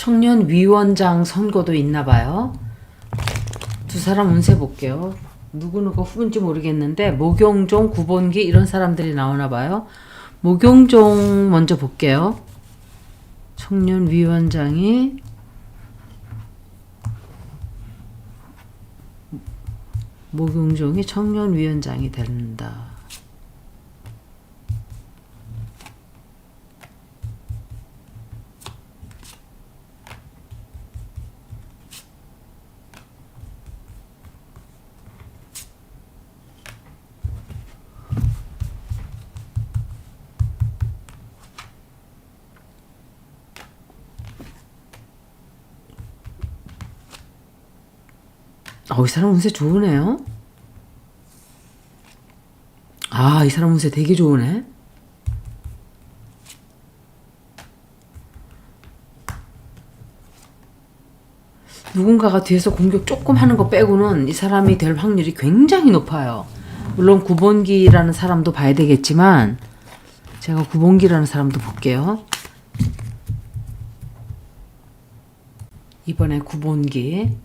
청년 위원장 선거도 있나 봐요. 두 사람 운세 볼게요. 누구누구 후보인지 모르겠는데 모경종, 구본기 이런 사람들이 나오나 봐요. 모경종 먼저 볼게요. 청년 위원장이 모경종이 청년 위원장이 된다. 어, 이 사람 운세 좋으네요. 아, 이 사람 운세 되게 좋으네. 누군가가 뒤에서 공격 조금 하는 거 빼고는 이 사람이 될 확률이 굉장히 높아요. 물론 구본기라는 사람도 봐야 되겠지만 제가 구본기라는 사람도 볼게요. 이번에 구본기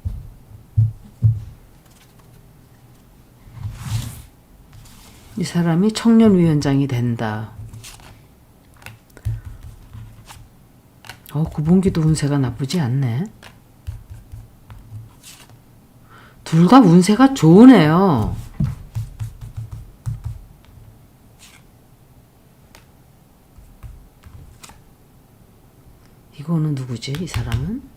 이 사람이 청년위원장이 된다. 어, 구본기도 운세가 나쁘지 않네. 둘 다 운세가 좋으네요. 이거는 누구지? 이 사람은?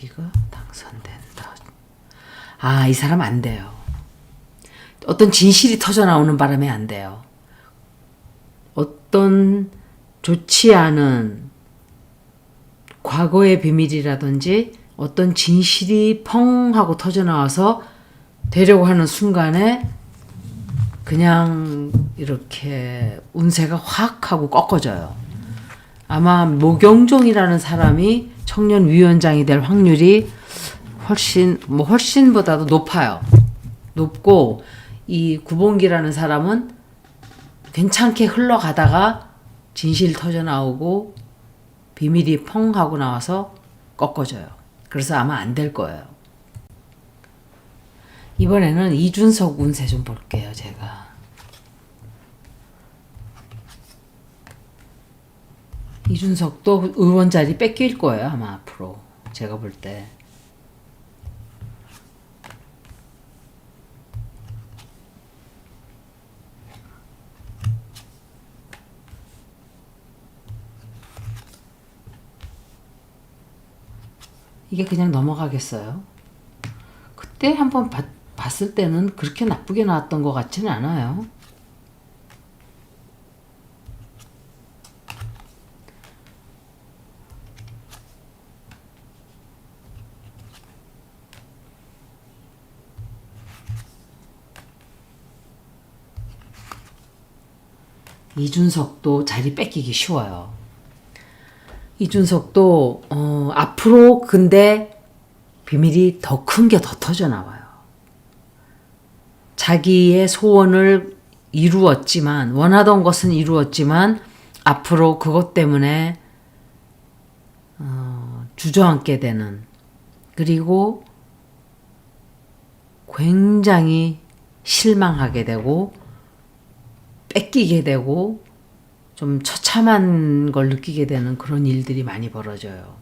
분기가 당선된다. 아, 이 사람 안 돼요. 어떤 진실이 터져 나오는 바람에 안 돼요. 어떤 좋지 않은 과거의 비밀이라든지 어떤 진실이 펑 하고 터져 나와서 되려고 하는 순간에 그냥 이렇게 운세가 확 하고 꺾어져요. 아마 모경종이라는 사람이 청년 위원장이 될 확률이 훨씬 뭐 훨씬보다도 높아요. 높고 이 구봉기라는 사람은 괜찮게 흘러가다가 진실 터져 나오고 비밀이 펑 하고 나와서 꺾어져요. 그래서 아마 안 될 거예요. 이번에는 이준석 운세 좀 볼게요, 제가. 이준석도 의원 자리 뺏길 거예요 아마 앞으로 제가 볼 때. 이게 그냥 넘어가겠어요. 그때 한번 봤- 봤을 때는 그렇게 나쁘게 나왔던 것 같지는 않아요. 이준석도 자리 뺏기기 쉬워요. 이준석도 어, 앞으로 근데 비밀이 더 큰 게 더 터져 나와요. 자기의 소원을 이루었지만 원하던 것은 이루었지만 앞으로 그것 때문에 어, 주저앉게 되는 그리고 굉장히 실망하게 되고 뺏기게 되고 좀 처참한 걸 느끼게 되는 그런 일들이 많이 벌어져요.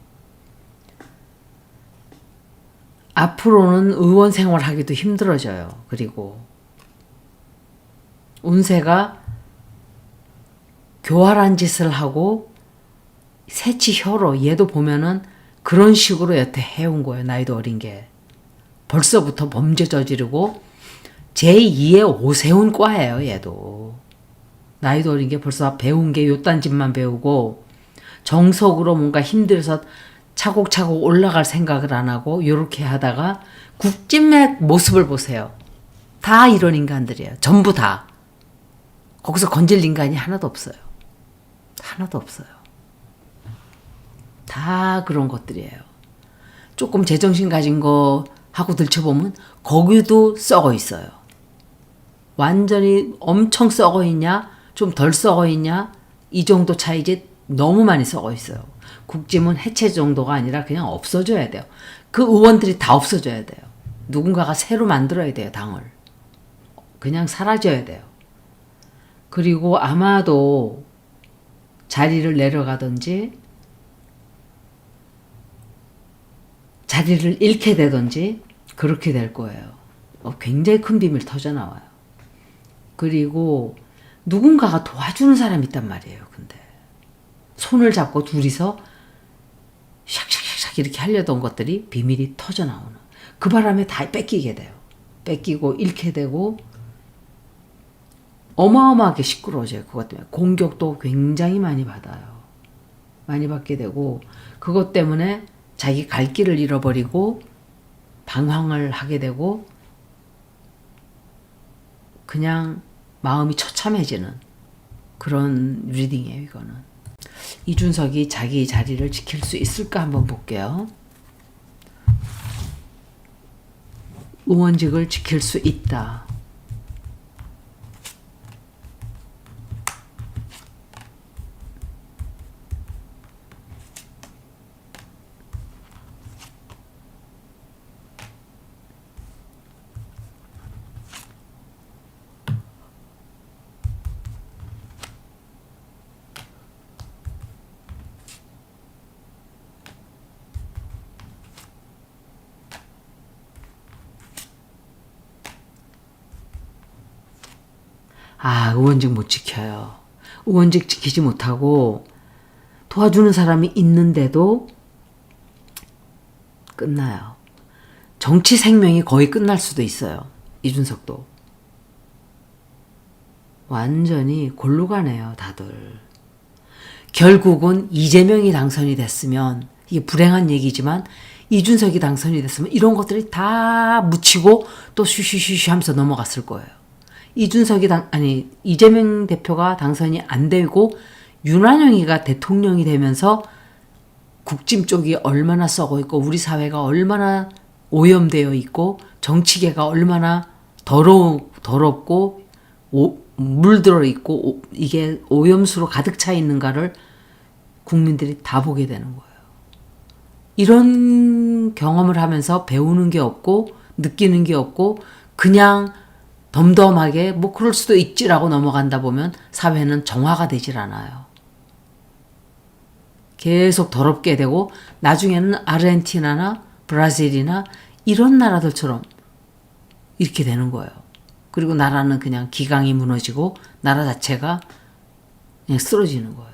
앞으로는 의원 생활하기도 힘들어져요. 그리고 운세가 교활한 짓을 하고 새치 혀로 얘도 보면은 그런 식으로 여태 해온 거예요. 나이도 어린 게. 벌써부터 범죄 저지르고 제2의 오세훈 과예요. 얘도. 나이도 어린 게 벌써 배운 게 요딴 짓만 배우고 정석으로 뭔가 힘들어서 차곡차곡 올라갈 생각을 안 하고 요렇게 하다가 국진맥 모습을 보세요. 다 이런 인간들이에요. 전부 다. 거기서 건질 인간이 하나도 없어요. 하나도 없어요. 다 그런 것들이에요. 조금 제정신 가진 거 하고 들춰보면 거기도 썩어 있어요. 완전히 엄청 썩어 있냐, 좀 덜 썩어 있냐, 이 정도 차이지 너무 많이 썩어 있어요. 국짐은 해체 정도가 아니라 그냥 없어져야 돼요. 그 의원들이 다 없어져야 돼요. 누군가가 새로 만들어야 돼요, 당을. 그냥 사라져야 돼요. 그리고 아마도 자리를 내려가든지 자리를 잃게 되든지 그렇게 될 거예요. 어, 굉장히 큰 비밀 터져 나와요. 그리고 누군가가 도와주는 사람이 있단 말이에요. 근데 손을 잡고 둘이서 샥샥샥 이렇게 하려던 것들이 비밀이 터져 나오는. 그 바람에 다 뺏기게 돼요. 뺏기고 잃게 되고 어마어마하게 시끄러워져요. 그것 때문에 공격도 굉장히 많이 받아요. 많이 받게 되고 그것 때문에 자기 갈 길을 잃어버리고 방황을 하게 되고 그냥 마음이 처참해지는 그런 리딩이에요, 이거는. 이준석이 자기 자리를 지킬 수 있을까 한번 볼게요. 의원직을 지킬 수 있다. 아, 의원직 못 지켜요. 의원직 지키지 못하고 도와주는 사람이 있는데도 끝나요. 정치 생명이 거의 끝날 수도 있어요. 이준석도. 완전히 골로 가네요, 다들. 결국은 이재명이 당선이 됐으면 이게 불행한 얘기지만 이준석이 당선이 됐으면 이런 것들이 다 묻히고 또 쉬쉬쉬쉬 하면서 넘어갔을 거예요. 이준석이 당 아니 이재명 대표가 당선이 안 되고 윤한영이가 대통령이 되면서 국짐 쪽이 얼마나 썩어 있고 우리 사회가 얼마나 오염되어 있고 정치계가 얼마나 더러 더럽고 오, 물들어 있고 오, 이게 오염수로 가득 차 있는가를 국민들이 다 보게 되는 거예요. 이런 경험을 하면서 배우는 게 없고 느끼는 게 없고 그냥 덤덤하게 뭐 그럴 수도 있지라고 넘어간다 보면 사회는 정화가 되질 않아요. 계속 더럽게 되고 나중에는 아르헨티나나 브라질이나 이런 나라들처럼 이렇게 되는 거예요. 그리고 나라는 그냥 기강이 무너지고 나라 자체가 그냥 쓰러지는 거예요.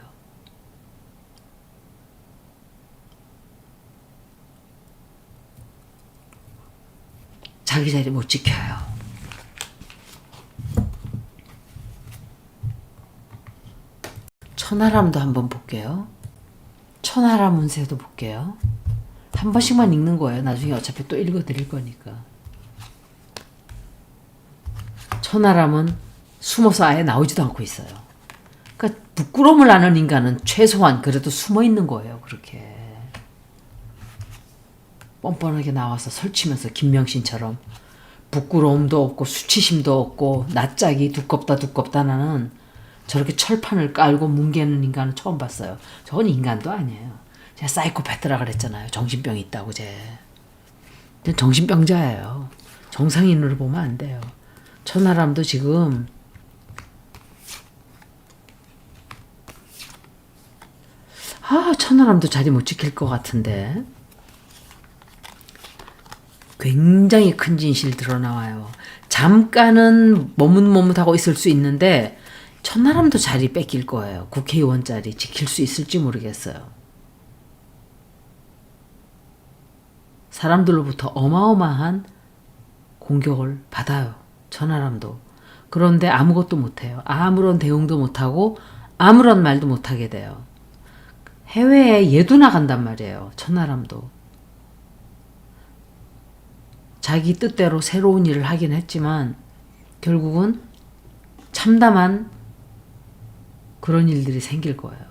자기 자리 못 지켜요. 천하람도 한번 볼게요. 천하람 운세도 볼게요. 한 번씩만 읽는 거예요. 나중에 어차피 또 읽어 드릴 거니까. 천하람은 숨어서 아예 나오지도 않고 있어요. 그러니까 부끄러움을 아는 인간은 최소한 그래도 숨어 있는 거예요. 그렇게. 뻔뻔하게 나와서 설치면서 김명신처럼 부끄러움도 없고 수치심도 없고 낯짝이 두껍다 두껍다 나는 저렇게 철판을 깔고 뭉개는 인간은 처음 봤어요. 저건 인간도 아니에요. 제가 사이코패트라 그랬잖아요. 정신병이 있다고 제. 정신병자예요. 정상인으로 보면 안 돼요. 천하람도 지금 아 천하람도 자리 못 지킬 것 같은데 굉장히 큰 진실 드러나와요. 잠깐은 머뭇머뭇하고 있을 수 있는데 천하람도 자리 뺏길 거예요. 국회의원 자리 지킬 수 있을지 모르겠어요. 사람들로부터 어마어마한 공격을 받아요. 천하람도. 그런데 아무것도 못해요. 아무런 대응도 못하고 아무런 말도 못하게 돼요. 해외에 얘도 나간단 말이에요. 천하람도. 자기 뜻대로 새로운 일을 하긴 했지만 결국은 참담한 그런 일들이 생길 거예요.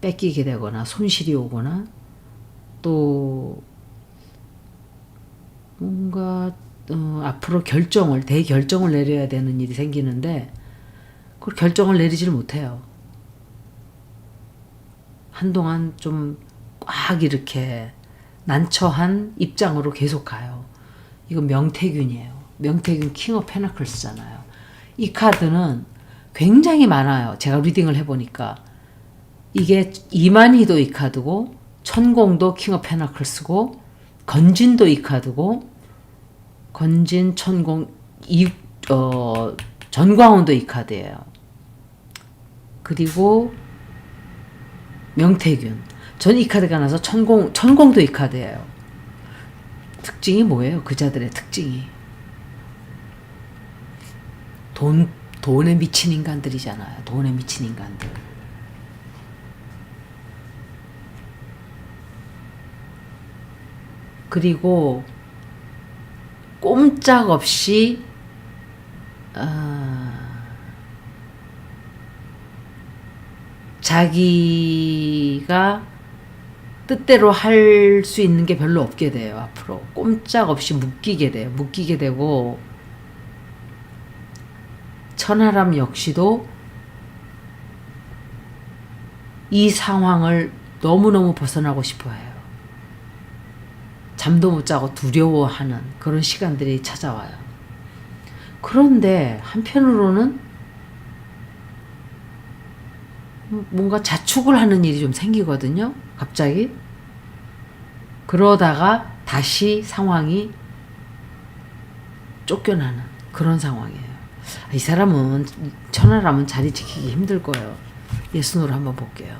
뺏기게 되거나 손실이 오거나 또 뭔가 어, 앞으로 결정을 대결정을 내려야 되는 일이 생기는데 그 결정을 내리지를 못해요. 한동안 좀 꽉 이렇게 난처한 입장으로 계속 가요. 이거 명태균이에요. 명태균 킹 오브 페나클스잖아요. 이 카드는 굉장히 많아요. 제가 리딩을 해보니까 이게 이만희도 이 카드고 천공도 킹 오브 페나클스고 건진도 이 카드고 건진 천공 이 어, 전광훈도 이 카드예요. 그리고 명태균. 전 이 카드가 나서 천공 천공도 이 카드예요. 특징이 뭐예요? 그자들의 특징이 돈 돈에 미친 인간들이잖아요. 돈에 미친 인간들. 그리고 꼼짝없이 어, 자기가 뜻대로 할 수 있는 게 별로 없게 돼요 앞으로 꼼짝없이 묶이게 돼요 묶이게 되고 천하람 역시도 이 상황을 너무너무 벗어나고 싶어 해요. 잠도 못 자고 두려워하는 그런 시간들이 찾아와요. 그런데 한편으로는 뭔가 자축을 하는 일이 좀 생기거든요. 갑자기. 그러다가 다시 상황이 쫓겨나는 그런 상황이에요. 이 사람은 천하람은 자리 지키기 힘들 거예요. 예순으로 한번 볼게요.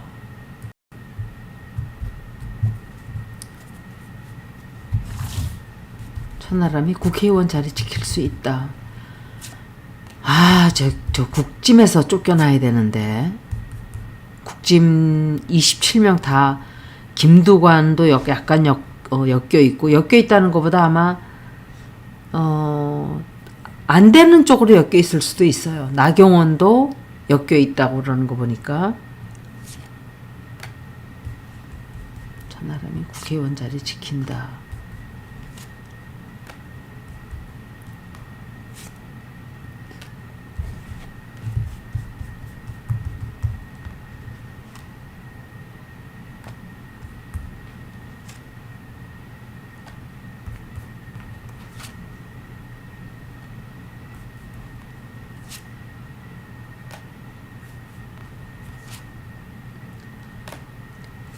천하람이 국회의원 자리 지킬 수 있다. 아, 저, 저 국짐에서 쫓겨나야 되는데. 국짐 27명 다 김두관도 역, 약간 역, 어, 엮여 있고, 엮여 있다는 것보다 아마, 어, 안 되는 쪽으로 엮여 있을 수도 있어요. 나경원도 엮여 있다고 그러는 거 보니까. 천하람이 국회의원 자리 지킨다.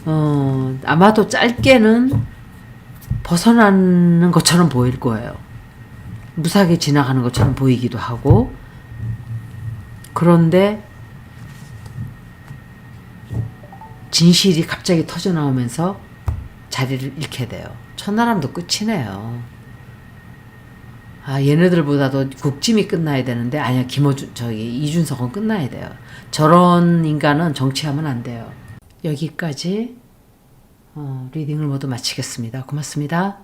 어, 아마도 짧게는 벗어나는 것처럼 보일 거예요. 무사하게 지나가는 것처럼 보이기도 하고. 그런데 진실이 갑자기 터져 나오면서 자리를 잃게 돼요. 천하람도 끝이네요. 아, 얘네들보다도 국짐이 끝나야 되는데, 아니야, 김어준, 저기, 이준석은 끝나야 돼요. 저런 인간은 정치하면 안 돼요. 여기까지 어, 리딩을 모두 마치겠습니다. 고맙습니다.